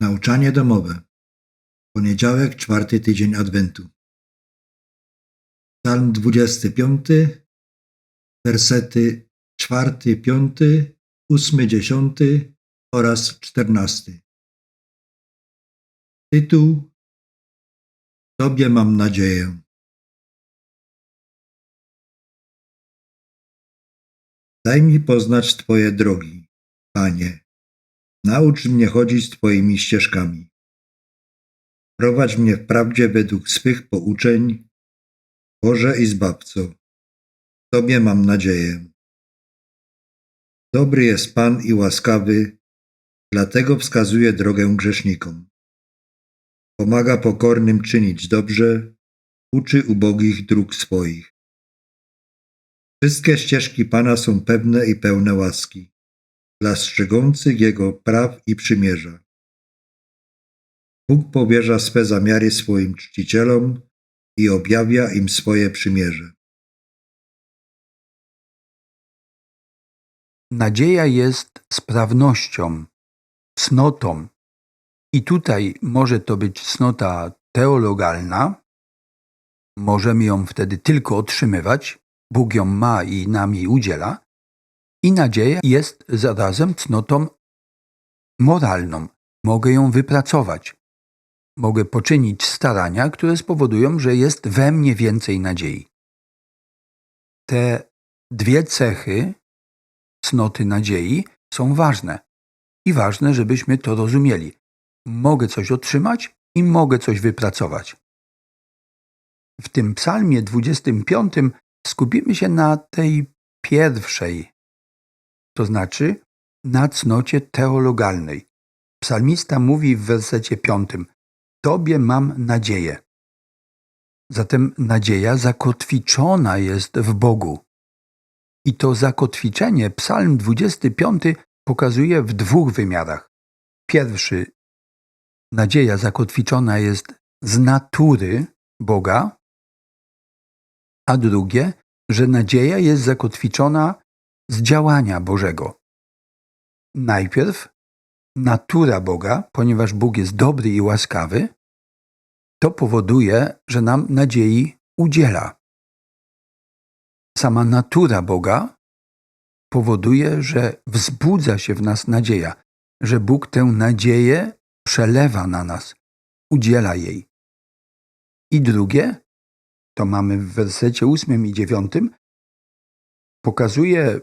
Nauczanie domowe. Poniedziałek, czwarty tydzień Adwentu. Psalm 25, wersety czwarty, piąty, ósmy, dziesiąty oraz czternasty. Tytuł Tobie mam nadzieję. Daj mi poznać Twoje drogi, Panie. Naucz mnie chodzić Twoimi ścieżkami. Prowadź mnie w prawdzie według swych pouczeń, Boże i Zbawco. Tobie mam nadzieję. Dobry jest Pan i łaskawy, dlatego wskazuje drogę grzesznikom. Pomaga pokornym czynić dobrze, uczy ubogich dróg swoich. Wszystkie ścieżki Pana są pewne i pełne łaski dla strzegących Jego praw i przymierza. Bóg powierza swe zamiary swoim czcicielom i objawia im swoje przymierze. Nadzieja jest sprawnością, cnotą. I tutaj może to być cnota teologalna. Możemy ją wtedy tylko otrzymywać. Bóg ją ma i nam jej udziela. I nadzieja jest zarazem cnotą moralną. Mogę ją wypracować. Mogę poczynić starania, które spowodują, że jest we mnie więcej nadziei. Te dwie cechy cnoty nadziei są ważne. I ważne, żebyśmy to rozumieli. Mogę coś otrzymać i mogę coś wypracować. W tym psalmie 25 skupimy się na tej pierwszej, to znaczy na cnocie teologalnej. Psalmista mówi w wersecie 5: Tobie mam nadzieję. Zatem nadzieja zakotwiczona jest w Bogu. I to zakotwiczenie Psalm 25 pokazuje w dwóch wymiarach. Pierwszy, nadzieja zakotwiczona jest z natury Boga, a drugie, że nadzieja jest zakotwiczona z działania Bożego. Najpierw natura Boga, ponieważ Bóg jest dobry i łaskawy, to powoduje, że nam nadziei udziela sama natura Boga powoduje, że wzbudza się w nas nadzieja, że Bóg tę nadzieję przelewa na nas, udziela jej. I drugie, to mamy w wersecie ósmym i dziewiątym, pokazuje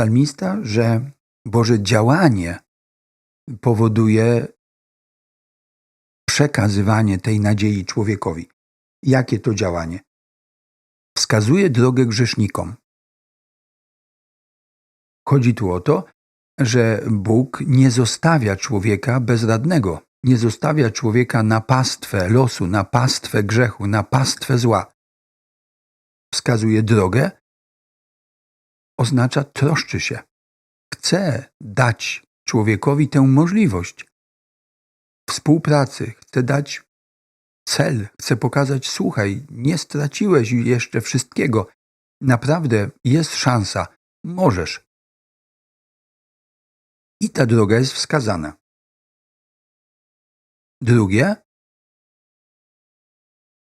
psalmista, że Boże działanie powoduje przekazywanie tej nadziei człowiekowi. Jakie to działanie? wskazuje drogę grzesznikom. Chodzi tu o to, że Bóg nie zostawia człowieka bezradnego, nie zostawia człowieka na pastwę losu, na pastwę grzechu, na pastwę zła. Wskazuje drogę, oznacza troszczy się. Chce dać człowiekowi tę możliwość współpracy, chce dać cel, chcę pokazać, słuchaj, nie straciłeś jeszcze wszystkiego. Naprawdę jest szansa, możesz. I ta droga jest wskazana. Drugie,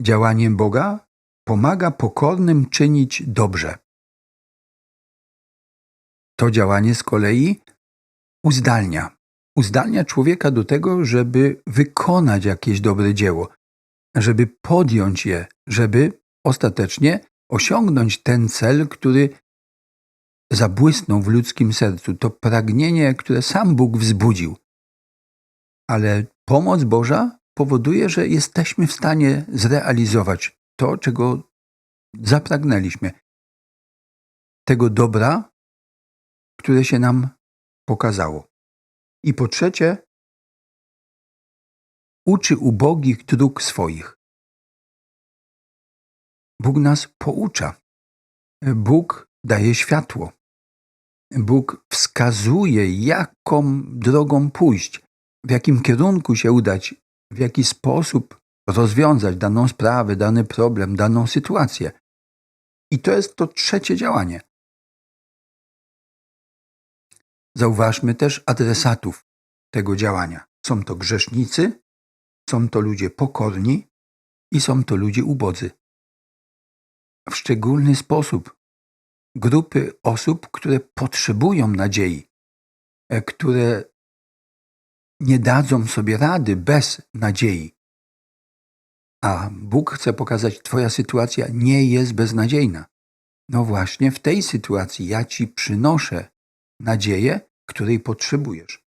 działaniem Boga pomaga pokornym czynić dobrze. To działanie z kolei uzdalnia. Uzdalnia człowieka do tego, żeby wykonać jakieś dobre dzieło, żeby podjąć je, żeby ostatecznie osiągnąć ten cel, który zabłysnął w ludzkim sercu, to pragnienie, które sam Bóg wzbudził. Ale pomoc Boża powoduje, że jesteśmy w stanie zrealizować to, czego zapragnęliśmy. Tego dobra, które się nam pokazało. I po trzecie, uczy ubogich dróg swoich. Bóg nas poucza. Bóg daje światło. Bóg wskazuje, jaką drogą pójść, w jakim kierunku się udać, w jaki sposób rozwiązać daną sprawę, dany problem, daną sytuację. I to jest to trzecie działanie. Zauważmy też adresatów tego działania. Są to grzesznicy, są to ludzie pokorni i są to ludzie ubodzy. W szczególny sposób grupy osób, które potrzebują nadziei, e, które nie dadzą sobie rady bez nadziei. A Bóg chce pokazać, Twoja sytuacja nie jest beznadziejna. No właśnie w tej sytuacji ja Ci przynoszę nadzieję, której potrzebujesz.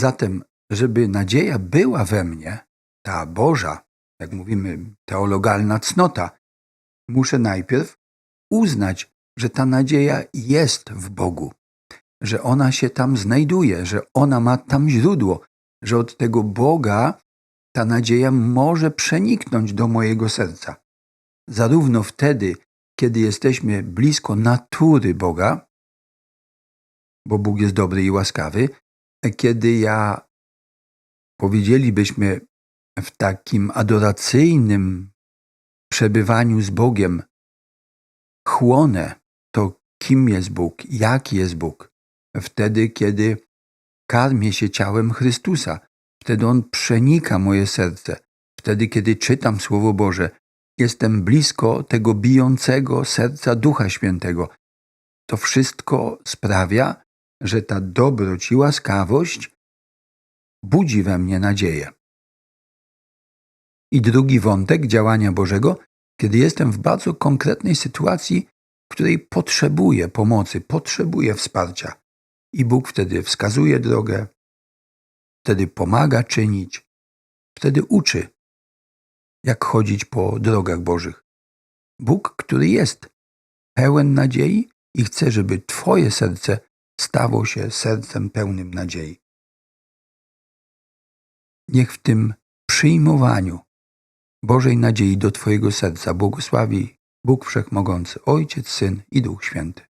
Zatem, żeby nadzieja była we mnie, ta Boża, jak mówimy, teologalna cnota, muszę najpierw uznać, że ta nadzieja jest w Bogu, że ona się tam znajduje, że ona ma tam źródło, że od tego Boga ta nadzieja może przeniknąć do mojego serca. Zarówno wtedy, kiedy jesteśmy blisko natury Boga, bo Bóg jest dobry i łaskawy, kiedy ja powiedzielibyśmy w takim adoracyjnym przebywaniu z Bogiem, chłonę to, kim jest Bóg, jaki jest Bóg. Wtedy, kiedy karmię się ciałem Chrystusa, wtedy On przenika moje serce. Wtedy, kiedy czytam Słowo Boże, jestem blisko tego bijącego serca Ducha Świętego. To wszystko sprawia, że ta dobroć i łaskawość budzi we mnie nadzieję. I drugi wątek działania Bożego, kiedy jestem w bardzo konkretnej sytuacji, w której potrzebuję pomocy, potrzebuję wsparcia. I Bóg wtedy wskazuje drogę, wtedy pomaga czynić, wtedy uczy, jak chodzić po drogach Bożych. Bóg, który jest pełen nadziei i chce, żeby Twoje serce stało się sercem pełnym nadziei. Niech w tym przyjmowaniu Bożej nadziei do Twojego serca błogosławi Bóg Wszechmogący, Ojciec, Syn i Duch Święty.